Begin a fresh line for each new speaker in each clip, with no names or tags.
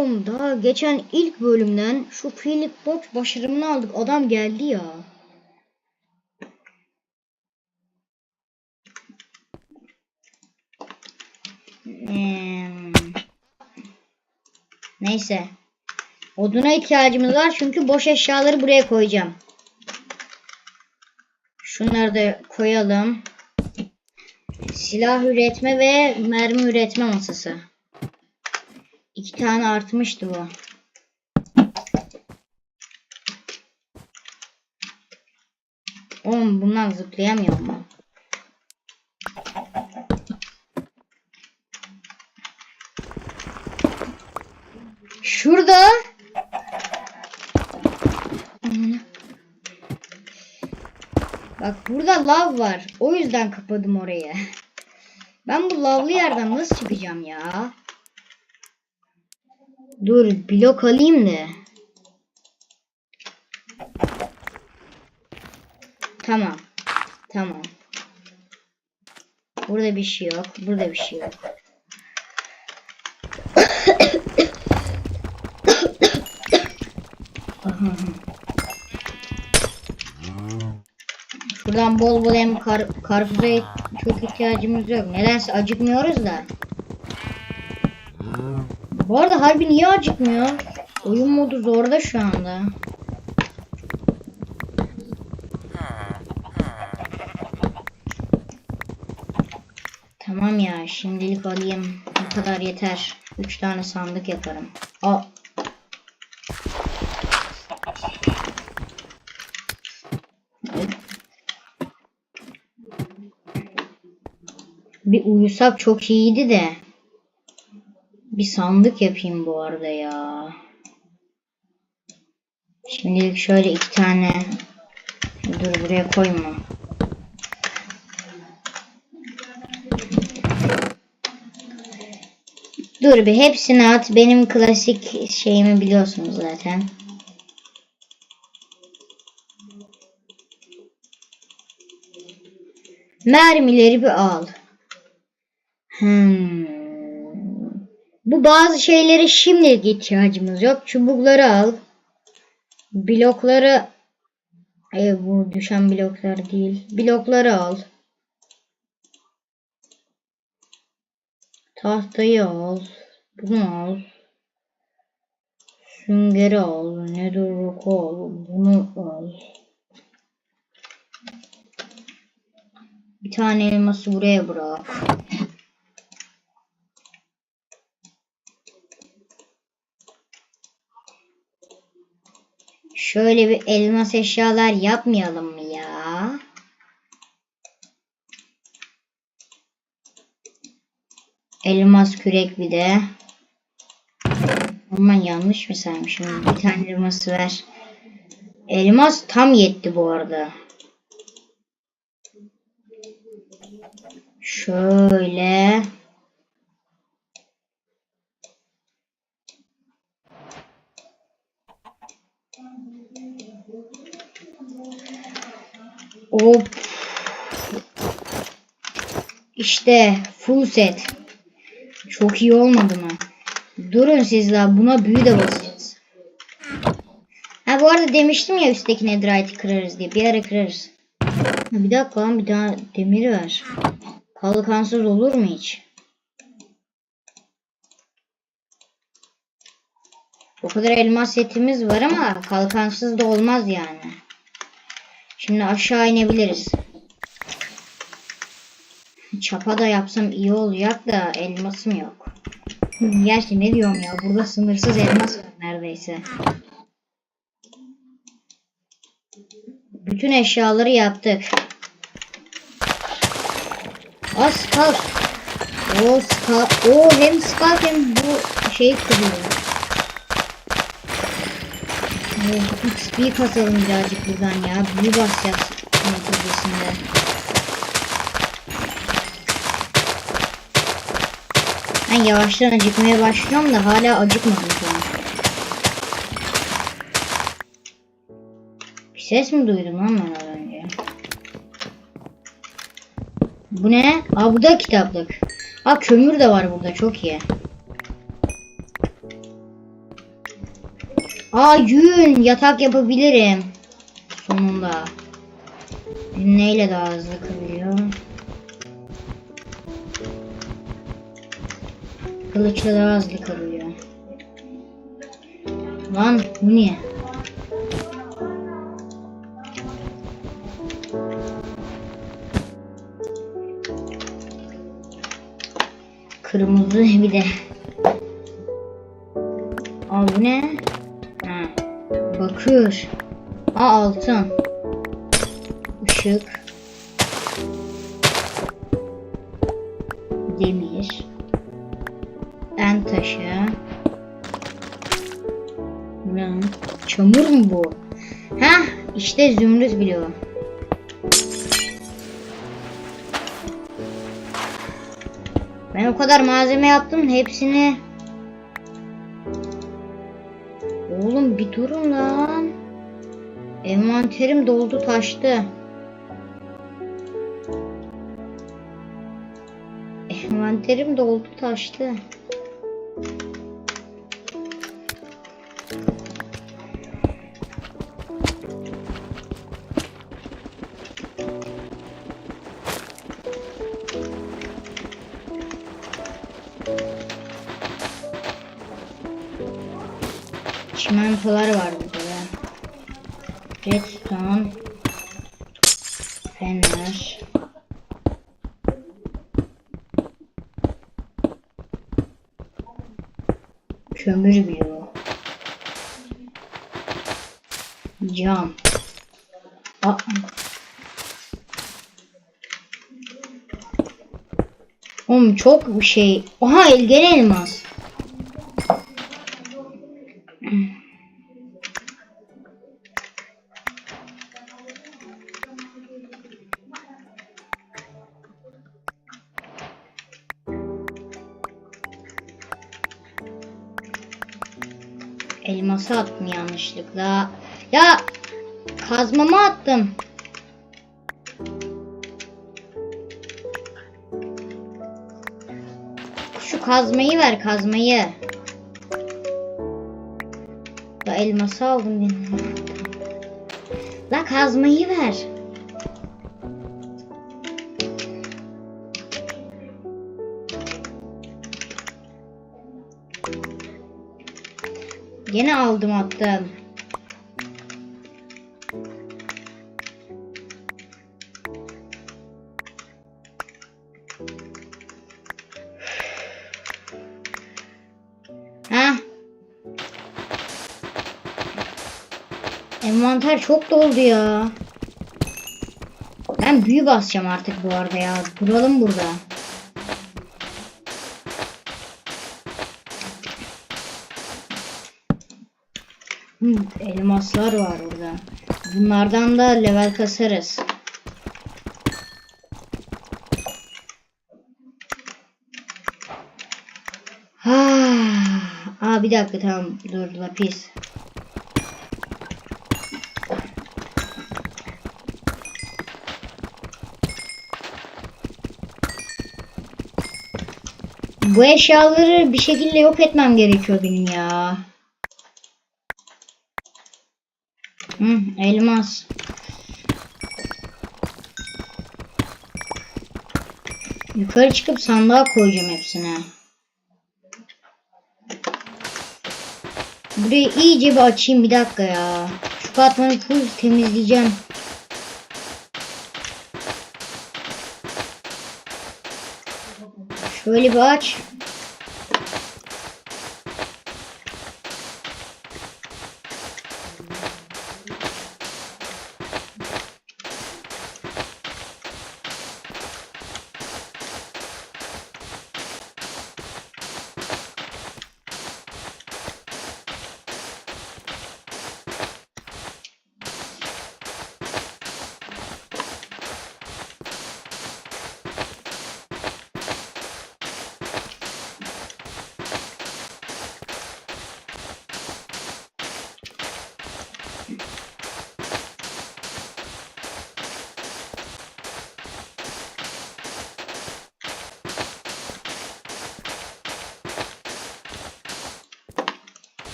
Daha geçen ilk bölümden şu Philip Boç başarımını aldık. Adam geldi ya. Hmm. Neyse. Oduna ihtiyacımız var çünkü boş eşyaları buraya koyacağım. Şunları da koyalım. Silah üretme ve mermi üretme masası. İki tane artmıştı bu. Oğlum bundan zıplayamıyor mu? Şurada. Bak burada lav var. O yüzden kapadım orayı. Ben bu lavlı yerden nasıl çıkacağım ya? Dur blok alayım da. Tamam. Tamam. Burada bir şey yok. Burada bir şey yok. Aha. Şuradan bol bol hem kar karpuza çok ihtiyacımız yok. Nedense acıkmıyoruz da. Bu arada harbi niye acıkmıyor? Oyun modu zorda şu anda. Tamam ya şimdilik alayım. Bu kadar yeter. 3 tane sandık yaparım. Aa. Bir uyusak çok iyiydi de. Bir sandık yapayım bu arada ya. Şimdilik şöyle iki tane. Dur buraya koyma. Dur bir hepsini at. Benim klasik şeyimi biliyorsunuz zaten. Mermileri bir al. Hmm. Bu bazı şeylere şimdilik ihtiyacımız yok. Çubukları al. Blokları e, bu düşen bloklar değil. Blokları al. Tahtayı al. Bunu al. Süngeri al. Nedir oku al. Bunu al. Bir tane elması buraya bırak. Şöyle bir elmas eşyalar yapmayalım mı ya? Elmas kürek bir de. Aman yanlış mı saymışım? Bir tane elması ver. Elmas tam yetti bu arada. Şöyle. Hop. İşte full set. Çok iyi olmadı mı? Durun sizler buna büyü de basacağız. Ha bu arada demiştim ya üstteki netherite'i kırarız diye. Bir ara kırarız. Bir dakika lan bir daha demir ver. Kalkansız olur mu hiç? O kadar elmas setimiz var ama kalkansız da olmaz yani. Şimdi aşağı inebiliriz. Çapa da yapsam iyi olacak da elmasım yok. Gerçi ne diyorum ya burada sınırsız elmas var neredeyse. Bütün eşyaları yaptık. Aa skal. O skal. O hem skal hem bu şey kırıyor. Oh, XP kasalım birazcık buradan ya. Büyü basacağız neticesinde. Ben yavaştan acıkmaya başlıyorum da hala acıkmadım şu an. Bir ses mi duydum lan ben az önce? Bu ne? Aa bu da kitaplık. Aa kömür de var burada çok iyi. Aa yün yatak yapabilirim. Sonunda. Yün neyle daha hızlı kırılıyor? Kılıçla daha hızlı kırılıyor. Lan bu niye? Kırmızı bir de. Aa bu ne? Ha. Bakır. Aa altın. Işık. Demir. En taşı. Lan? Çamur mu bu? Heh işte zümrüt biliyor. Ben o kadar malzeme yaptım hepsini. Durun lan. Envanterim doldu taştı. Envanterim doldu taştı. Çimentolar var burada da. Redstone. Fener. Kömür bloğu. Cam. Aa. Oğlum çok bir şey. Oha elgen elmas. Elması attım yanlışlıkla. Ya kazmamı attım. Şu kazmayı ver kazmayı. Ya elması aldım ben. La kazmayı ver. Gene aldım attım. Ha? Envanter çok doldu ya. Ben büyü basacağım artık bu arada ya. Duralım burada. Elmaslar var burada. Bunlardan da level kasarız. Ha, aa bir dakika tamam dur lapis. Bu eşyaları bir şekilde yok etmem gerekiyor benim ya. Hı, elmas. Yukarı çıkıp sandığa koyacağım hepsine. Burayı iyice bir açayım bir dakika ya. Şu katmanı full temizleyeceğim. Şöyle bir aç.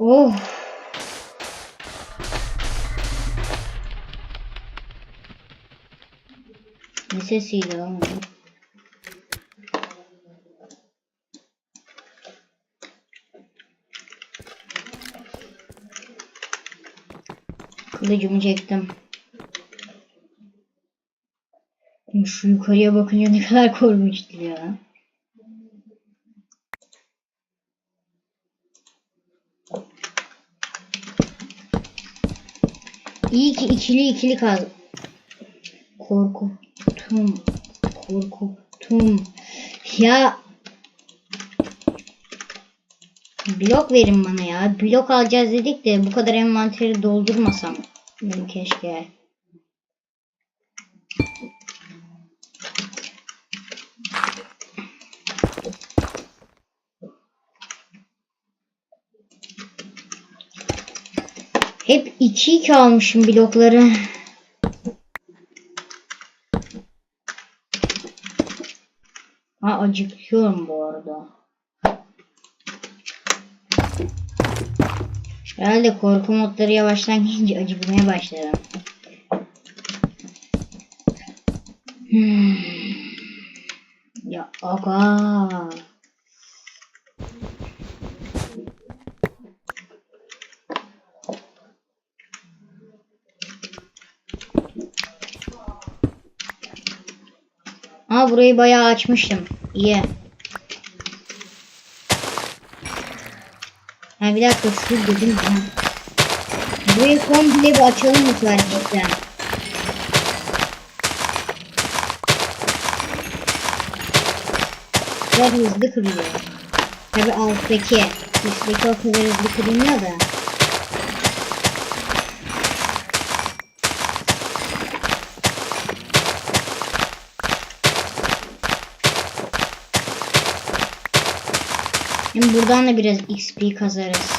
Oh. Ne sesiydi lan? Kılıcımı çektim. Şu yukarıya bakınca ne kadar korkunçtu ya. İyi ki ikili ikili kal. Korkuttum. Korkuttum. Ya blok verin bana ya. Blok alacağız dedik de bu kadar envanteri doldurmasam. Keşke. Hep 2-2 almışım blokları. Ha acıkıyorum bu arada. Herhalde korku modları yavaştan gelince acıkmaya başladım. Hmm. Ya aga. Aa burayı bayağı açmıştım. İyi. Ha bir dakika şu dedim. Burayı komple bir açalım mı gerçekten? Biraz hızlı kırıyor. Tabi alttaki. Üstteki o kadar hızlı kırılmıyor da. Hem buradan da biraz XP kazarız.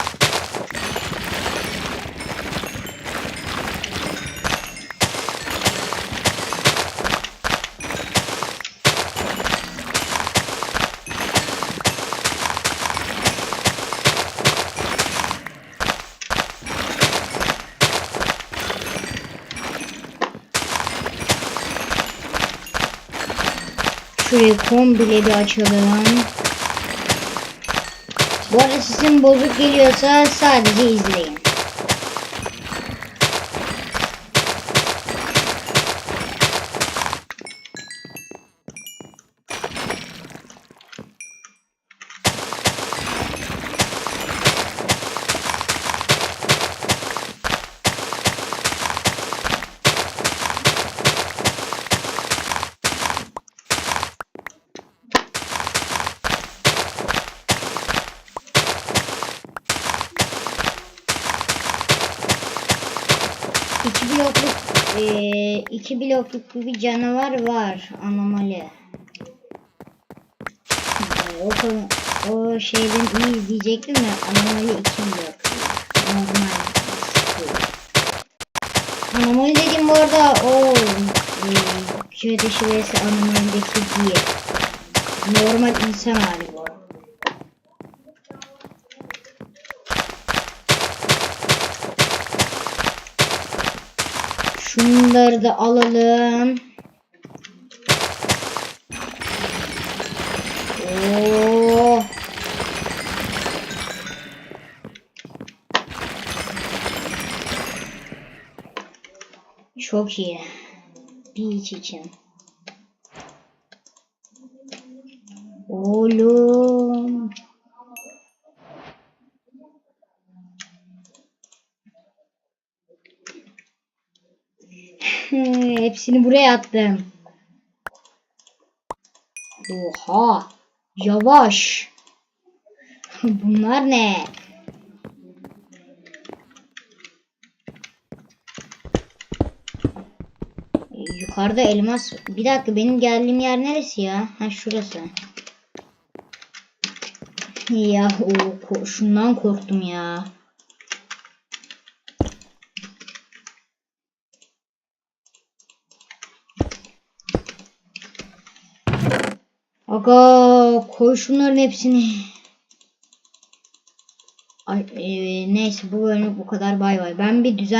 Şurayı komple bir açalım. Bu arada sesim bozuk geliyorsa sadece izleyin. İki blokluk eee, iki blokluk bir canavar var anomali. Eee, O, o şeyden iyi diyecektim de anomali iki blok. Normal. Anomali dedim bu arada o eee köy dışı vs anomalideki diye. Normal insan hali bu. Şunları da alalım. Oo. Çok iyi. Beach için. Oğlum. Hepsini buraya attım. Oha. Yavaş. Bunlar ne? Yukarıda elmas. Bir dakika benim geldiğim yer neresi ya? Ha şurası. Ya o şundan korktum ya. Aga koy şunların hepsini. Ay, e, neyse bu bölümlük bu kadar bay bay. Ben bir düzen